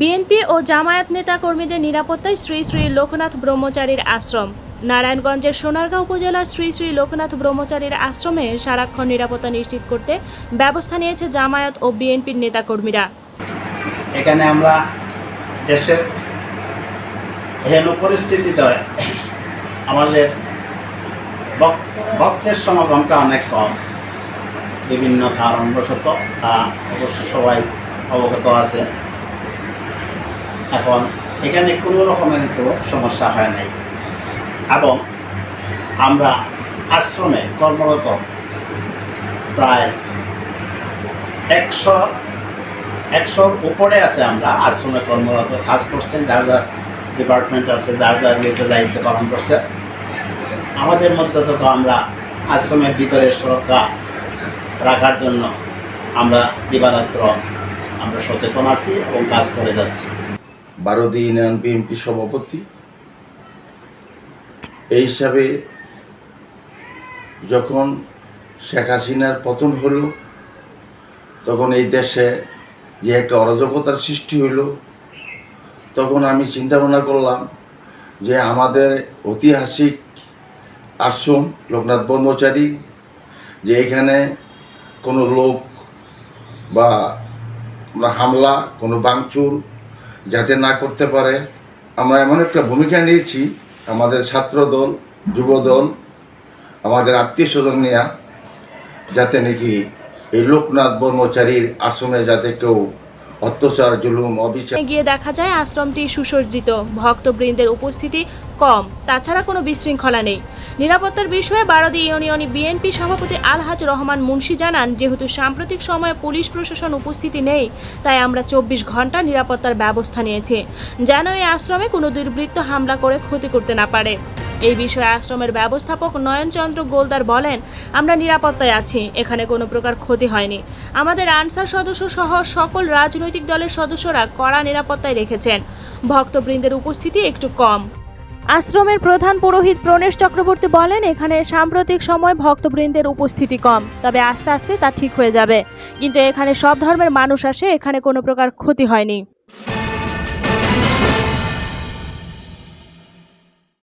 BNP ও জামায়াত নেতা কর্মীদের নিরাপত্তায় শ্রী শ্রী লোকনাথ ব্রহ্মচারীর আশ্রম। নারায়ণগঞ্জের সোনারগাঁও উপজেলার শ্রী শ্রী লোকনাথ ব্রহ্মচারীর আশ্রমে সারাক্ষণ নিরাপত্তা নিশ্চিত করতে ব্যবস্থা নিয়েছে জামায়াত ও বিএনপির নেতাকর্মীরা। এখানে আমরা দেশের হেন পরিস্থিতিতে আমাদের ভক্তের সমাগমটা অনেক কম। বিভিন্ন কারণবশত তা অবশ্য সবাই অবগত আছে এখন এখানে কোনো রকমের কোনো সমস্যা হয় নাই। এবং আমরা আশ্রমে কর্মরত প্রায় একশো একশোর উপরে আছে আমরা আশ্রমে কর্মরত, কাজ করছেন যার যার ডিপার্টমেন্ট আছে, যার যার ইয়েতে দায়িত্ব পালন করছে। আমাদের মধ্যে তো আমরা আশ্রমের ভিতরে সুরক্ষা রাখার জন্য আমরা দিবারাত্র আমরা সচেতন আছি এবং কাজ করে যাচ্ছি। বারোদি ইউনিয়ন বিএনপি সভাপতি। এই হিসাবে যখন শেখ হাসিনার পতন হলো, তখন এই দেশে যে একটা অরাজকতার সৃষ্টি হইল তখন আমি চিন্তা ভাবনা করলাম যে আমাদের ঐতিহাসিক আশ্রম লোকনাথ ব্রহ্মচারী, যে এখানে কোনো লোক বা হামলা, কোনো বাংচুর যাতে না করতে পারে। আমরা এমন একটা ভূমিকা নিয়েছি, আমাদের ছাত্র দল, যুব দল, আমাদের আত্মীয় স্বজন নেয়া, যাতে নাকি এই লোকনাথ ব্রহ্মচারীর আশ্রমে যাতে কেউ অত্যাচার, জুলুম, অবিচার। গিয়ে দেখা যায় আশ্রমটি সুসজ্জিত। ভক্তবৃন্দের উপস্থিতি কম, তাছাড়া কোনো বিশৃঙ্খলা নেই। নিরাপত্তার বিষয়ে বারদি ইউনিয়নি বিএনপি সভাপতি আলহাজ রহমান মুন্সি জানান, যেহেতু সাম্প্রতিক সময়ে পুলিশ প্রশাসন উপস্থিতি নেই, তাই আমরা চব্বিশ ঘণ্টা নিরাপত্তার ব্যবস্থা নিয়েছি। যেন এই আশ্রমে কোনো দুর্বৃত্ত হামলা করে ক্ষতি করতে না পারে। এই বিষয়ে আশ্রমের ব্যবস্থাপক নয়নচন্দ্র গোলদার বলেন, আমরা নিরাপত্তায় আছি, এখানে কোনো প্রকার ক্ষতি হয়নি। আমাদের আনসার সদস্য সহ সকল রাজনৈতিক দলের সদস্যরা কড়া নিরাপত্তায় রেখেছেন। ভক্তবৃন্দের উপস্থিতি একটু কম। আশ্রমের প্রধান পুরোহিত প্রণেশ চক্রবর্তী বলেন, এখানে সাম্প্রতিক সময় ভক্তবৃন্দের উপস্থিতি কম, তবে আস্তে আস্তে তা ঠিক হয়ে যাবে। কিন্তু এখানে সব ধর্মের মানুষ আসে, এখানে কোনো প্রকার ক্ষতি হয়নি।